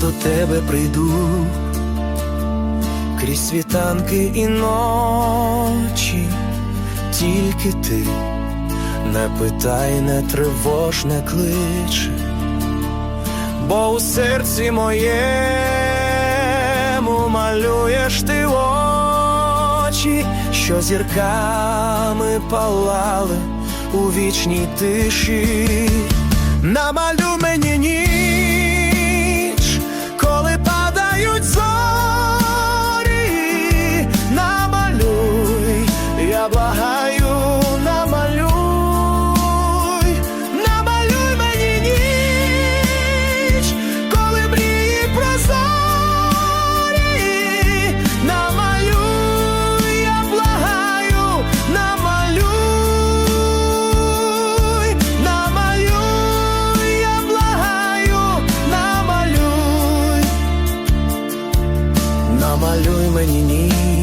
до тебе прийду крізь світанки і ночі, тільки ти не питай, не тривож, не клич, бо у серці моєму малюєш ти очі, що зірками палали у вічній тиші. Намалюй мені ніч